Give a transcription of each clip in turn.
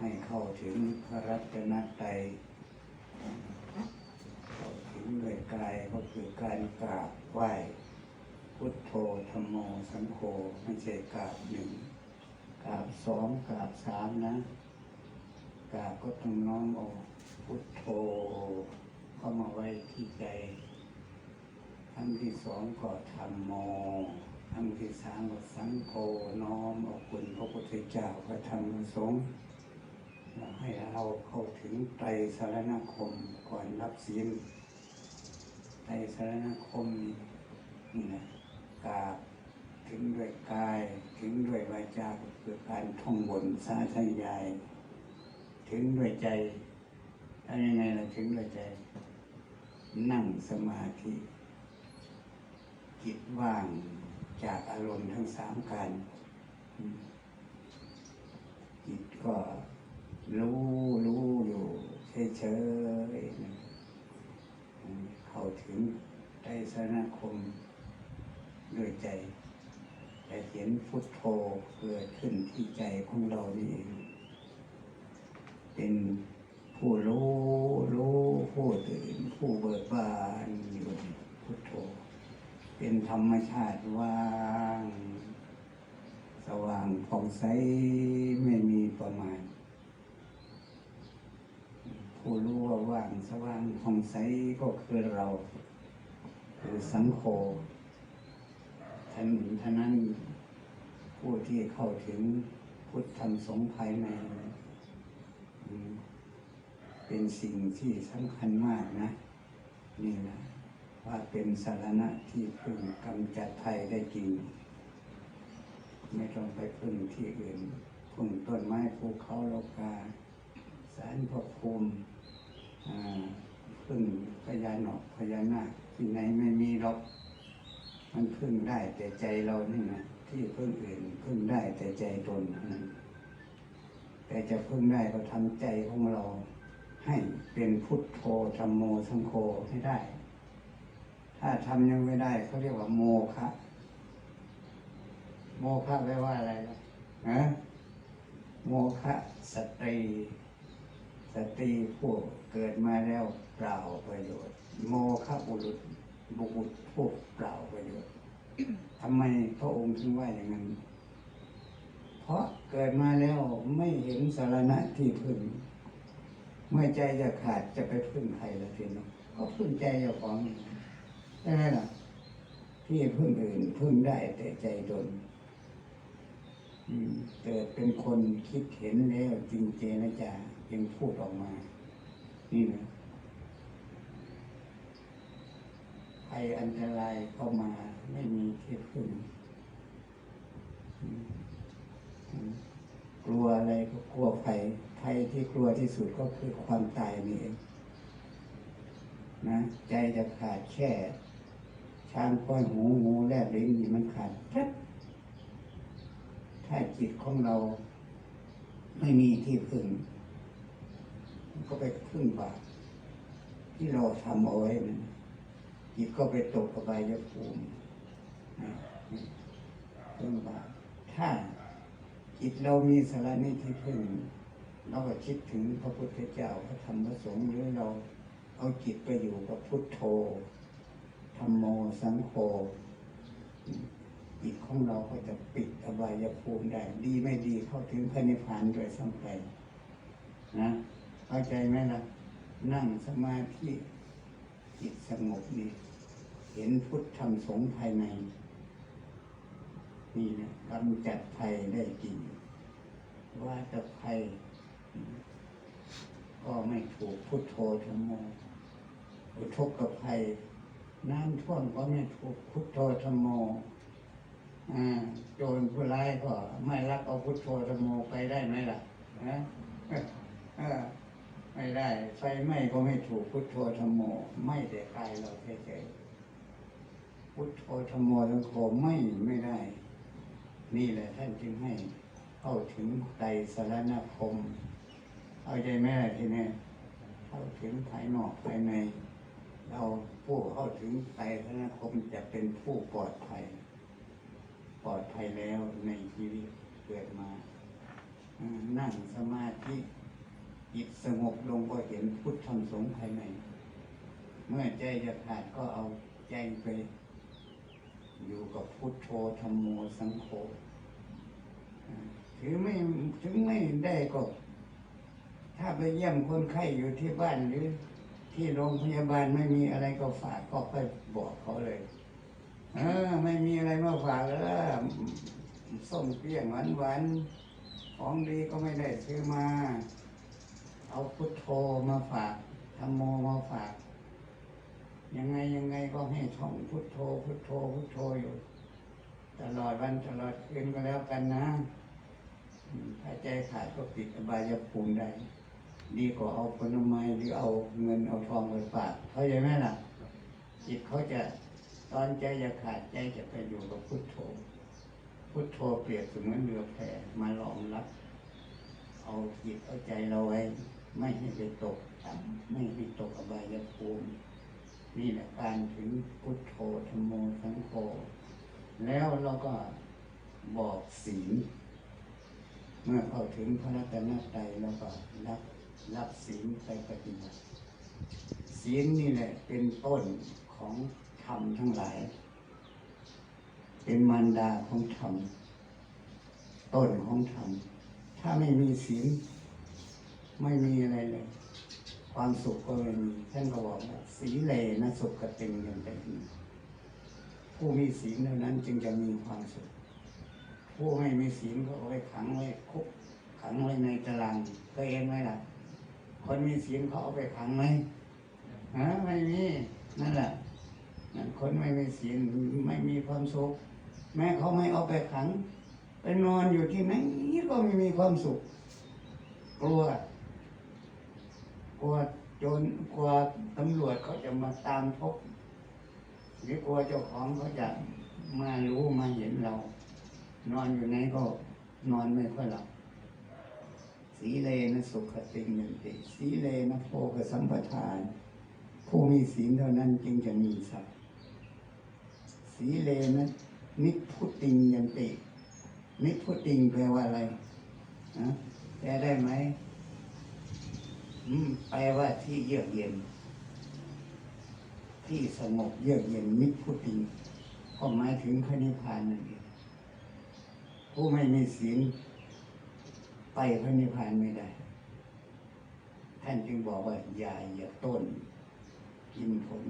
ให้เข้าถึงพระรัตนตรัยเข้าถึงด้วยกายก็คือการกราบไหว้พุทโธธรรมโมสังโฆไม่ใช่กราบหนึ่งกราบสองกราบสามนะกราบก็ต้องน้อมเอาพุทโธเข้ามาไว้ที่ใจครั้งที่สองก็ธรรมโมครั้งที่สามก็สังโฆน้อมเอาคุณพระพุทธเจ้าพระธรรมพระสงฆ์ ให้เราเข้าถึงไตรสารณคมก่อนรับศีลไตรสารณคมนี่นี่นะกาบถึงด้วยกายถึงด้วยวาจาก็คือการท่องบนสาธยาย ถึงด้วยใจทำยังไงล่ะถึงด้วยใจ นั่งสมาธิจิตว่างจากอารมณ์ทั้งสามการจิตก็ รู้รู้อยู่เฉยๆนะอืมเข้าถึงไตรสรณคมด้วยใจแต่เห็นพุทโธเกิดขึ้นที่ใจของเรานี่เองเป็นผู้รู้รู้ผู้ตื่นผู้เบิกบานอยู่พุทโธ เป็นธรรมชาติว่าง สว่างผ่องใสไม่มีประมาณ ผู้รู้ว่าว่างสว่างผ่องใสก็คือเราคือสังโฆท่านท่านั้นผู้ที่เข้าถึงพุทธธรรมสงภายใน เป็นสิ่งที่สำคัญมากนะ นี่นะว่าเป็นสารณะที่พึ่งกำจัดภัยได้จริง ไม่ต้องไปพึ่งที่อื่นพึ่งต้นไม้ภูเขาโลกาสารพระภูมิ พึ่งพญานาคพญานาคที่ไหนไม่มีหรอกมันพึ่งได้แต่ใจเรานี่นะที่พึ่งอื่นพึ่งได้แต่ใจตนนั้นแต่จะพึ่งได้ก็ทำใจของเรา ให้เป็นพุทโธธรรมโมสังโฆให้ได้ ถ้าทำยังไม่ได้เขาเรียกว่าโมฆะโมฆะแปลว่าอะไรล่ะฮะโมฆะสตรี สตรีผู้เกิดมาแล้วเปล่าประโยชน์ โมฆะบุรุษบุรุษผู้เปล่าประโยชน์ทำไมพระองค์ถึงว่าอย่างนั้น เพราะเกิดมาแล้วไม่เห็นสารณะที่พึ่ง เมื่อใจจะขาดจะไปพึ่งใครละทีนี้ก็พึ่งใจเจ้าของใช่ไหมล่ะที่พึ่งอื่นพึ่งได้แต่ใจตนเกิดเป็นคนคิดเห็นแล้วจริงเจนะจ๊ะ ยังพูดออกมา นี่นะภัยอันตรายเข้ามาไม่มีที่พึ่งกลัวอะไรก็กลัวภัยภัยที่กลัวที่สุดก็คือความตายนี่เองนะใจจะขาดแค่ช้างก้อยหูงูแลบลิ้นนี่มันขาดแป๊บถ้าจิตของเราไม่มีที่พึ่ง ก็ไปพึ่งบาปที่เราทำเอาไว้นั่นจิตก็ไปตกอบายภูมินะนี่พึ่งบาปถ้าจิตเรามีสาระนี้ที่พึ่งเราก็คิดถึงพระพุทธเจ้าพระธรรมพระสงฆ์หรือเราเอาจิตไปอยู่กับพุทโธธรรมโมสังโฆจิตของเราก็จะปิดอบายภูมิได้ ดีไม่ดีเข้าถึงพระนิพพานโดยสัมไปนะ เข้าใจไหมล่ะ นั่งสมาธิจิตสงบนี่เห็นพุทธธรรมสงฆ์ภายใน นี่นะกำจัดภัยได้จริง ว่าจะภัยก็ไม่ถูกพุทโธธรรมโมอุทกภัยน้ำท่วมก็ไม่ถูกพุทโธธรรมโมอ่าโจรผู้ร้ายก็ไม่รักเอาพุทโธธรรมโมไปได้ไหมล่ะนะเออ ไม่ได้ไฟไหม้ก็ไม่ถูกพุทโธธรรมโม ไม่แต่กายเราเฉยๆพุทโธธรรมโมทั้งโคไม่ไม่ได้ นี่แหละท่านจึงให้เข้าถึงไตรสารณคม เอาใจแม่ทีนี้เข้าถึงภายนอกภายใน เราผู้เข้าถึงไตรสารณคมจะเป็นผู้ปลอดภัย ปลอดภัยแล้วในชีวิตเกิดมานั่งสมาธิ จิตสงบลงก็เห็นพุทธธรรมสงฆ์ภายใน เมื่อใจจะขาดก็เอาใจไปอยู่กับพุทโธธรรมโมสังโฆถือไม่ถึงไม่ได้ก็ ถ้าไปเยี่ยมคนไข้อยู่ที่บ้านหรือ ที่โรงพยาบาลไม่มีอะไรก็ฝากก็ไปบอกเขาเลยเออไม่มีอะไรมาฝากแล้วส้มเปรี้ยงหวานหวานๆของดีก็ไม่ได้ซื้อมา เอาพุทโธมาฝากธรรมโมมาฝาก ยังไงยังไงก็ให้ท่องพุทโธ พุทโธพุทโธอยู่ ตลอดวันตลอดคืนก็แล้วกันนะถ้าใจขาดก็ปิดอบายภูมิได้ดีกว่าเอาผลไม้หรือเอาเงินเอาทองไปฝากเข้าใจไหมล่ะจิตเขาจะตอนใจจะขาดใจจะไปอยู่กับพุทโธ พุทโธเปรียบเสมือนเรือแพมาหลอมรับ เอาจิตเอาใจเราไว้ ไม่ให้ไปตกต่ำไม่ให้ตกอบายภูมินี่แหละการถึงพุทโธธรรมโมสังโฆแล้วเราก็บอกศีลเมื่อเข้าถึงพระรัตนตรัยแล้วก็รับรับศีลไปปฏิบัติศีลนี่แหละเป็นต้นของธรรมทั้งหลาย เป็นมารดาของธรรมต้นของธรรมถ้าไม่มีศีล ไม่มีอะไรเลย ความสุขก็ไม่มีท่านก็บอกว่าสีเลนะสุขกติงยังเป็นผู้มีศีลเท่านั้นจึงจะมีความสุข ผู้ไม่มีศีลก็เอาไว้ขังไว้คุกขังไว้ในตารางเคยเห็นไหมล่ะ คนมีศีลเขาเอาไปขังไหมฮะไม่มีนั่นแหละคนไม่มีศีลไม่มีความสุข แม้เขาไม่เอาไปขังไปนอนอยู่ที่ไหนก็ไม่มีความสุข กลัว กลัวจรกลัวตำรวจเขาจะมาตามพบหรือกลัวเจ้าของเขาจะมารู้มาเห็นเรา นอนอยู่ไหนก็นอนไม่ค่อยหลับสีเลนะสุขติงยันติสีเลนะโภกสัมปทาน ผู้มีศีลเท่านั้นจึงจะมีทรัพย์สีเลนะนิพุติงยันตินิพพุติงแปลว่าอะไรนะแปลได้ไหม อืมแปลว่าที่เยือกเย็น ที่สงบเยือกเย็นนิพพุติก็หมายถึงพระนิพพานนั่นเองผู้ไม่มีศีลไปพระนิพพานไม่ได้ ท่านจึงบอกว่าอย่าเหยียบต้น กินผล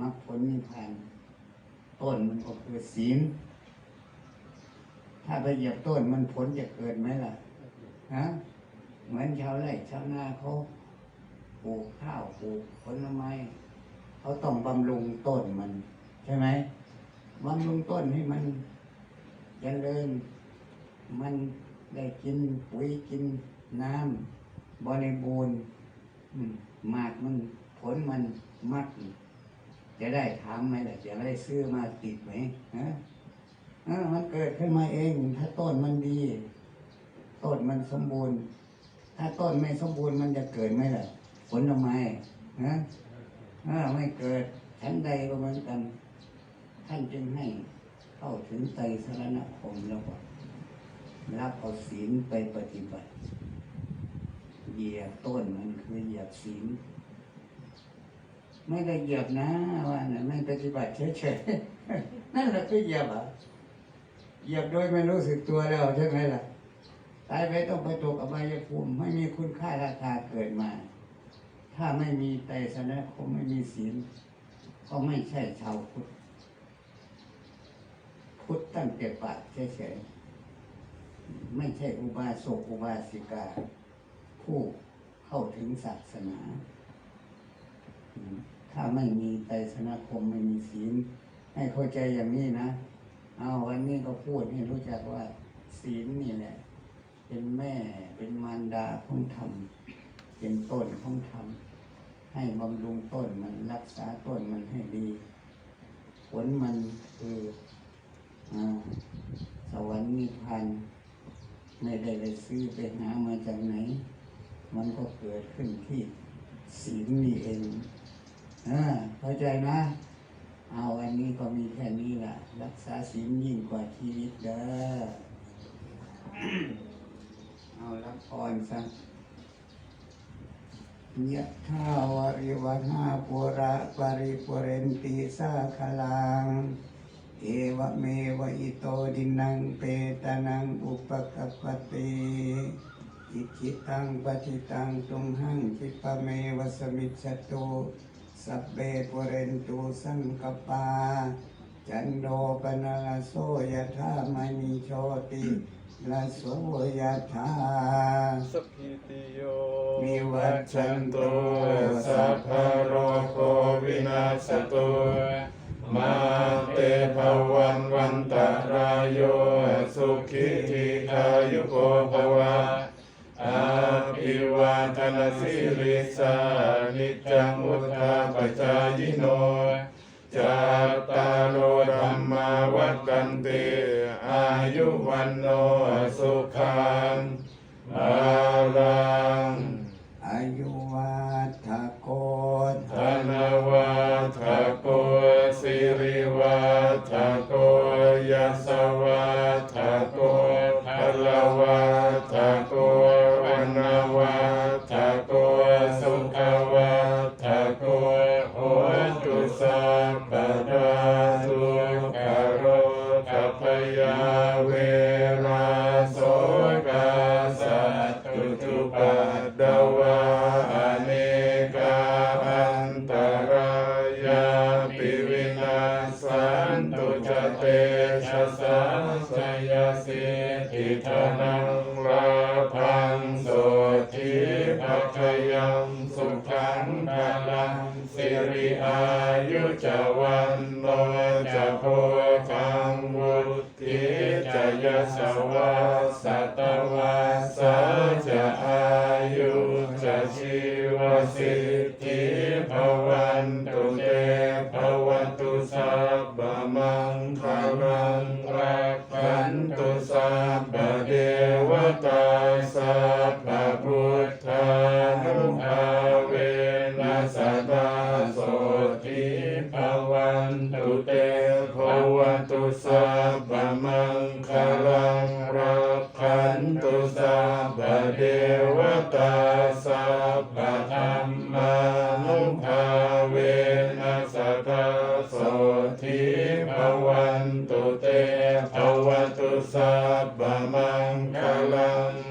มรรคผลนิพพานต้นมันก็คือศีล ถ้าไปเหยียบต้นมันผลจะเกิดไหมล่ะ ฮะ เหมือนชาวไร่ชาวนาเขาปลูกข้าวปลูกผลไม้เขาต้องบำรุงต้นมัน ใช่ไหมบำรุงต้นให้มันเจริญมันได้กินปุ๋ยกินน้ำบริบูรณ์มหมากมันผลมันมัก จะได้ถามไหมล่ะจะได้ซื้อมาติดไหมฮะมันเกิดขึ้นมาเอง ถ้าต้นมันดี ต้นมันสมบูรณ์ ถ้าต้นไม่สมบูรณ์มันจะเกิดไหมล่ะผลไม้ฮะถ้าไม่เกิดชั้นใดก็เหมือนกัน ท่านจึงให้เข้าถึงไตรสรณคมแล้วก็รับเอาศีลไปปฏิบัติเหยียบต้นมันคือเหยียบศีลไม่ได้เหยียบนะว่าน่ะไม่ปฏิบัติเฉยๆนั่นแหละคือเหยียบอะเหยียบโดยไม่รู้สึกตัวแล้วใช่ไหมล่ะตายไปต้องไปตกอบายภูมิไม่มี คุณค่าราคาเกิดมา ถ้าไม่มีไตรสนะคมไม่มีศีล ก็ไม่ใช่ชาวพุทธ พุทธตั้งแต่ปากเฉยๆไม่ใช่อุบาสกอุบาสิกา ผู้เข้าถึงศาสนา ถ้าไม่มีไตรสนะคมไม่มีศีล ให้เข้าใจอย่างนี้นะ เอาวันนี้ก็พูดให้รู้จักว่าศีลนี่แหละ เป็นแม่เป็นมารดาของธรรม เป็นต้นของธรรม ให้บำรุงต้นมันรักษาต้นมันให้ดี ผลมันคืออาสวรรค์นิพพานไม่ได้ไปซื้อไปหามาจากไหน มันก็เกิดขึ้นที่ศีลนี่เองอ่าเข้าใจนะ เอาวันนี้ก็มีแค่นี้แหละรักษาศีลยิ่งกว่าชีวิตเด้อ พรสักยะทาวริวหาปุระปริปุเรนติสาคลัง เอวเมวะอิโตดินังเปตานังอุปกัปปติอิจิตังปฏิตังตุมหังคิปเมวะสมิจตุสัพเบปุเรนตุสังกปา จันโดปนาลโสยธามณิโชติ ลโสยธาสัพพิติโยวิวัชชันตุสัพพะโรโควินาศตุมาเตภวันวันตรายโยสุขิธิอายุโกภวะอาภิวาทนาสิริสานิจจังอุทธาปจายโนจัตตารโอธรรมาวัฏกันติอายุ วันโน จะโพคังวุฒิจะยสวาสัตวาสาจะอายุจะชีวสิทธิภวันตุเตภวันตุสัพพมังคารังรักขันตุสัพพเทวตาสัพพพุทธานุภา วันตุเตภวันตุสัพพมังคลังรั